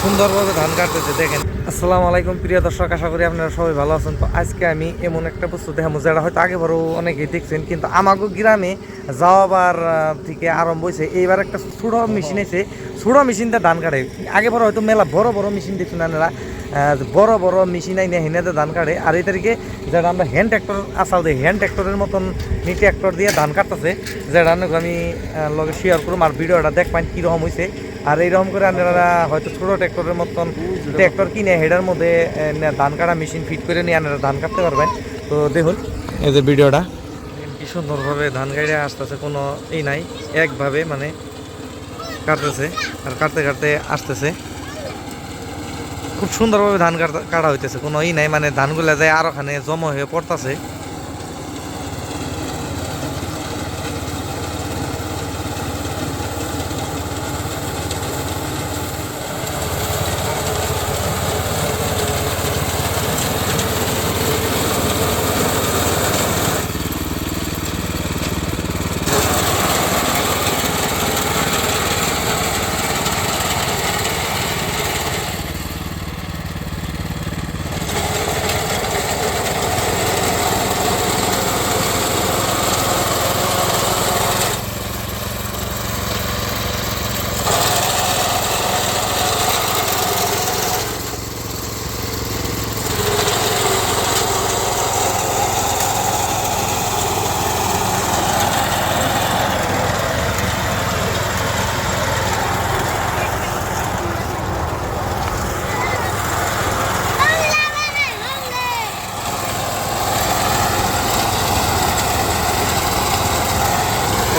সুন্দরভাবে ধান কাটতেছে দেখেন। আসসালামু আলাইকুম প্রিয় দর্শক আশা করি আপনারা সবাই ভালো আছেন। তো আজকে আমি এমন একটা বস্তু দেখাবো যেটা হয়তো আগে বড় অনেকেই দেখছেন কিন্তু আমাকে গ্রামে যাওয়াবার থেকে আরম্ভ হয়েছে। এইবার একটা ছোটো মেশিন এসে ছোটো মেশিনটা ধান কাটে। আগে বড় হয়তো মেলা বড় বড় মেশিন দেখছেন আপনারা আহ, বড় বড় মেশিন আইনে হেনেতে ধান কাটে। আর এই তারিখে যেটা আমরা হ্যান্ড ট্র্যাক্টর আসাল দিই হ্যান্ড ট্র্যাক্টরের মতন নি ট্র্যাক্টর দিয়ে ধান কাটতেছে যেটা আমি লগে শেয়ার করুম আর ভিডিওটা দেখবেন কীরকম হয়েছে আর এইরকম করে আপনারা হয়তো ছোটো ট্র্যাক্টরের মতন ট্র্যাক্টর কিনে হেডার মধ্যে ধান কাটা মেশিন ফিট করে নিয়ে আপনারা ধান কাটতে পারবেন। তো দেখুন, এই যে ভিডিওটা। কি সুন্দরভাবে ধান গাড়ি আসতেছে, কোনো ই নাই, একভাবে মানে কাটতেছে, আর কাটতে কাটতে আসতেছে। খুব সুন্দরভাবে ধান কাটা- কাটা হইতেছে, কোনো ই নাই মানে ধানগুলা যায় আর ওখানে জমা হয়ে পড়তাছে।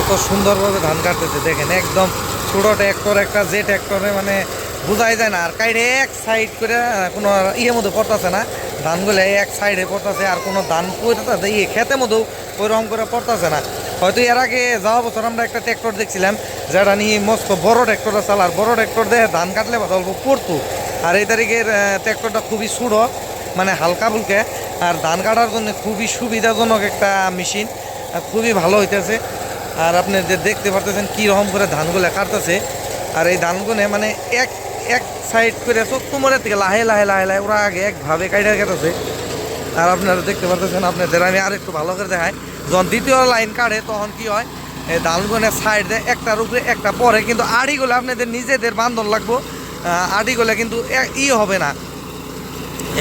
কত সুন্দরভাবে ধান কাটতেছে। দেখেন, একদম ছোটো ট্র্যাক্টর একটা যে ট্র্যাক্টরে মানে বোঝাই যায় না, আর কাইডে এক সাইড করে কোনো ইয়ের মধ্যে পড়তেছে না। ধানগুলো এক সাইডে পড়তেছে, আর কোনো ধান পড়তেছে ইয়ে খেতের মধ্যেও ওইরকম করে পড়তেছে না। হয়তো এর আগে যাওয়া বছর আমরা একটা ট্র্যাক্টর দেখছিলাম, যেটা নিয়ে মস্ত বড় ট্র্যাক্টর চাল আর বড় ট্র্যাক্টর দিয়ে ধান কাটলে বা অল্প পড়তো। আর এই তারিখের ট্র্যাক্টরটা খুবই ছোটো মানে হালকা ফুলকে আর ধান কাটার জন্য খুবই সুবিধাজনক একটা মেশিন খুবই ভালো হইতেছে। আর আপনি দেখতে পারতেছেন কী রকম করে ধানগুলো কাটতেছে, আর এই ধানগুলো মানে এক এক সাইড করে মোড়ের থেকে লাহে লাহে লাহে লাহে, ওরা আগে একভাবে কাইটা কেটেছে আর আপনারা দেখতে পারতেছেন আপনাদের, আমি আর একটু ভালো করে দেখাই। যখন দ্বিতীয় লাইন কাটে, তখন কি হয়, এই ধানগুলো সাইড দেয় একটার উপরে একটা পরে, কিন্তু আড়িগুলো আপনাদের নিজেদের বান্ধন লাগবো আড়িগুলো কিন্তু ই হবে না।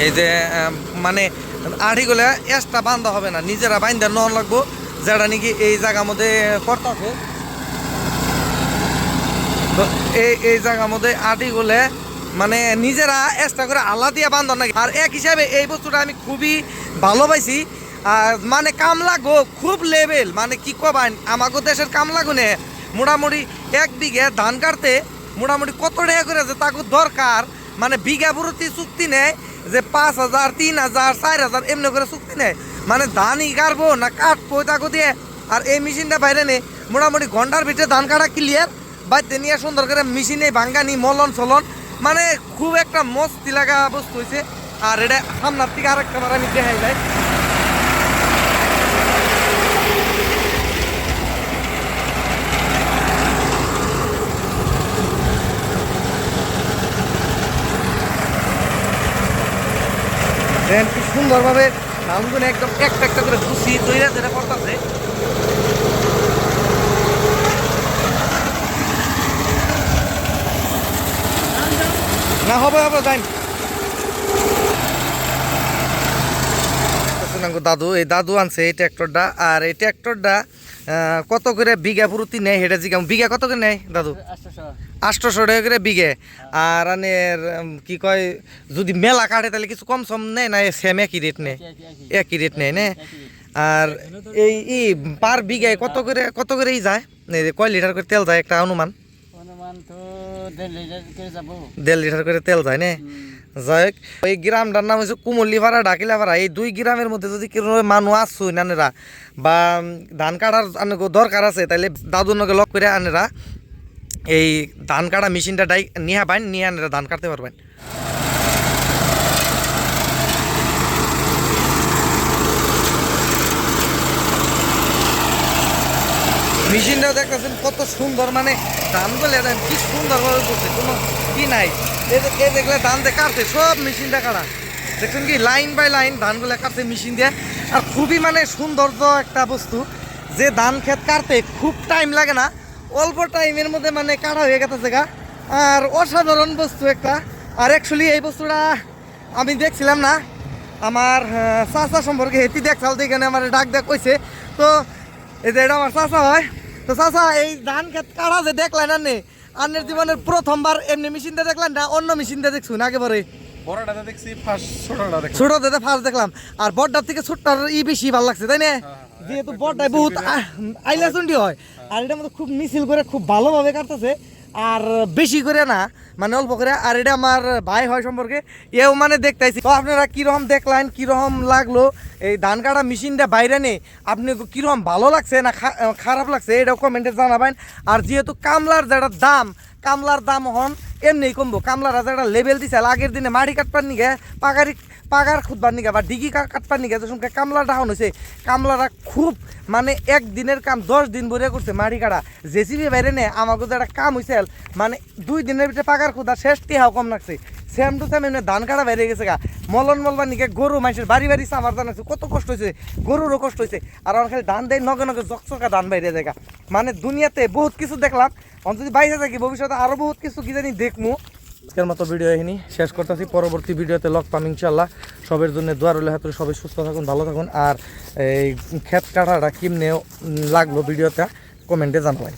এই যে মানে আড়িগুলো এক্সট্রা বান্ধা হবে না, নিজেরা বাইন্দা নন লাগবো। যেটা নাকি এই জায়গার মধ্যে করতেছে তো এই এই জায়গার মধ্যে আটিগুলো মানে নিজেরা এক্সট্রা করে আল্লাহ দিয়ে বান্ধন নাকি। আর এক হিসাবে এই বস্তুটা আমি খুবই ভালো পাইছি। আর মানে কামলা গো, খুব লেভেল মানে কি কবান আমাগো দেশের কামলা গুনে মোটামুটি এক বিঘে ধান কাটতে মোটামুটি কত টাকা করে যে তাকে দরকার? মানে বিঘা প্রতি চুক্তি নেয় যে পাঁচ হাজার, তিন হাজার, চার হাজার, এমনি করে চুক্তি নেয়। মানে ধানই কাটবো না কাটবো তাকে দিয়ে। আর এই মেশিনটা বাইরে নেই মোটামুটি ঘণ্টার ভিতরে ধান কাটা ক্লিয়ার বাইতে নিয়ে সুন্দর করে মেশিনে ভাঙ্গানি মলন চলন মানে খুব একটা মস্তি লাগা বস্তু হয়েছে আর এটা সামনার থেকে আরেকটা বার আমি দেখাই কি সুন্দরভাবে ধানগুলো একদম একটা একটা করে খুশি তৈরি যেটা পড়তেছে না হবে হবে যাই দাদু এই দাদু আনছে এই ট্র্যাক্টরটা আর এই ট্র্যাক্টরটা কত করে বিঘা পুরুতি নেয় সেটা জিজ্ঞাম বিঘা কত করে নেয় দাদু? আটশোশো টাকা করে বিঘে। আর উম, কি কয় যদি মেলা কাটে তাহলে কিছু কম সম নেয় না? সেম একই রেট নেয়। একই রেট নেয় নে? আর এই ই পার বিঘায় কত করে কত করে ই যায় কয় লিটার করে তেল যায় একটা অনুমান? দেড় লিটার করে তেল যায় নে? যাই এই গ্রামটার নাম হচ্ছে কুমল্লিপাড়া ডাকিলাপাড়া। এই দুই গ্রামের মধ্যে যদি কোনো মানুষ আসছো নানেরা বা ধান কাটার দরকার আছে তাহলে দাদু নকে লক করে আনেরা। এই ধান কাটা মেশিনটা ডাই নিয়ে পাইন নিয়ে আনেরা ধান কাটতে পারবেন। মেশিনটাও দেখতেছেন কত সুন্দর মানে ধান বলে দেন, কি সুন্দরভাবে করছে কোনো কি নাই। এ দেখলে ধান দিয়ে কাটছে, সব মেশিনটা কাটা। দেখছেন কি, লাইন বাই লাইন ধানগুলো কাটছে মেশিন দিয়ে। আর খুবই মানে সৌন্দর্য একটা বস্তু, যে ধান ক্ষেত কাটতে খুব টাইম লাগে না, অল্প টাইমের মধ্যে মানে কাটা হয়ে গেছে গা। আর অসাধারণ বস্তু একটা। আর অ্যাকচুয়ালি এই বস্তুটা আমি দেখছিলাম না, আমার চাচা সম্পর্কে হেঁটি দেখছাল তো এখানে আমার ডাক দেখ কইছে। তো, এই যে এটা আমার চাচা হয় তো চাচা এই ধান খেত কাড়া যে দেখলেন আনে আনের জীবনের প্রথমবার এমনি মেশিন দিয়ে দেখলেন না অন্য মেশিন দিয়ে দেখছুন একেবারে বড়টা দেখছি ফার্স্ট ছোটটা দেখছি ছোট ফার্স্ট দেখলাম। আর বড়টার থেকে ছোটটার ই বেশি ভালো লাগছে তাই না? যেহেতু বড়টাই বহুত আইলাচুন্ডি হয়। আর এটা খুব মিছিল করে খুব ভালোভাবে কাটতেছে। আর বেশি করে না মানে অল্প করে। আর এটা আমার ভাই হয় সম্পর্কে, এও মানে দেখতেছি তো আপনারা কীরকম দেখলেন, কীরকম লাগল? এই ধান কাটা মেশিনটা বাইরে নেই আপনি কীরকম ভালো লাগছে না খারাপ লাগছে? এটাও কমেন্টে জানাবেন। আর যেহেতু কামলার যেটা দাম, কামলার দাম হন, এমনি কমবো। কামলার যেটা লেভেল দিছে, আগের দিনে মাটি কাটবার নিগে পাগারি পাগার খুদবার নিগে বা ডিগি কাটবার নিগে তো সঙ্গে কামলা ডাউন হয়েছে কামলারা খুব মানে এক দিনের কাম, দশ দিন ভরে করছে মাটি কাটা। জেসিবি বাইরে নে আমাকে যেটা কাম হয়েছে মানে দুই দিনের ভিতরে পাগার খুদা শেষ টিহাও কম লাগছে। সেম টু সেম এমনি ধান কাটা বাইরে গেছে গা। মলন মলবার নিকে গরু মানুষের বাড়ি বাড়ি সামার ধান আছে, কত কষ্ট হয়েছে গরুরও কষ্ট হয়েছে আর আমার খালি ধান দেয়, নগে নগে জকচকা ধান বাইরে গা। মানে দুনিয়াতে বহুত কিছু দেখলাম আমি যদি বাইরে থাকি, ভবিষ্যতে আরও বহুত কিছু কি জানি দেখমু। আজকের মতো ভিডিও এখানে শেষ করতেছি। পরবর্তী ভিডিওতে লক পাম ইনশাল্লাহ সবের জন্য দোয়ার হাতে সবাই সুস্থ থাকুন, ভালো থাকুন। আর এই ক্ষেত কাটাটা কিমনে লাগল ভিডিওটা কমেন্টে জানাবেন।